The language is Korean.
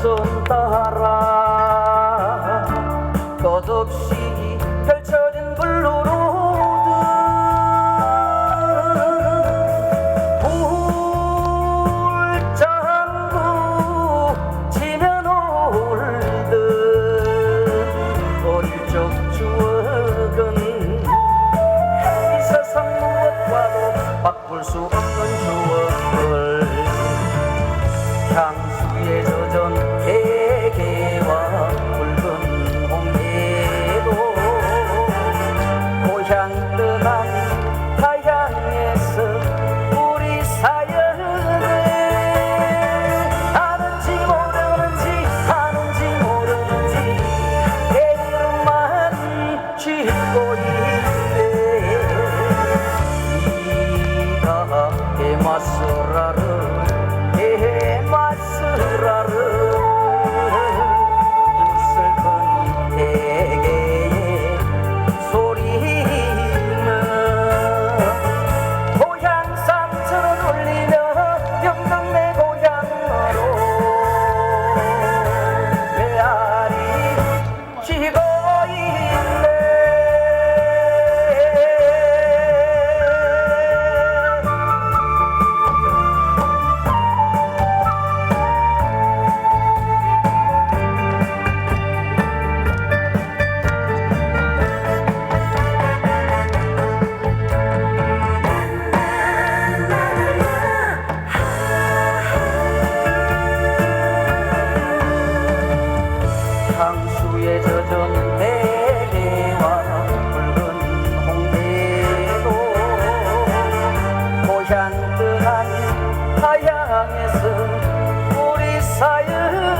어선 따라 끝없이 펼쳐진 블루로드. 돌장구 치면 올듯 어릴 적 추억은 이 세상 무엇과도 바꿀 수 없는 하양에서 우리 사연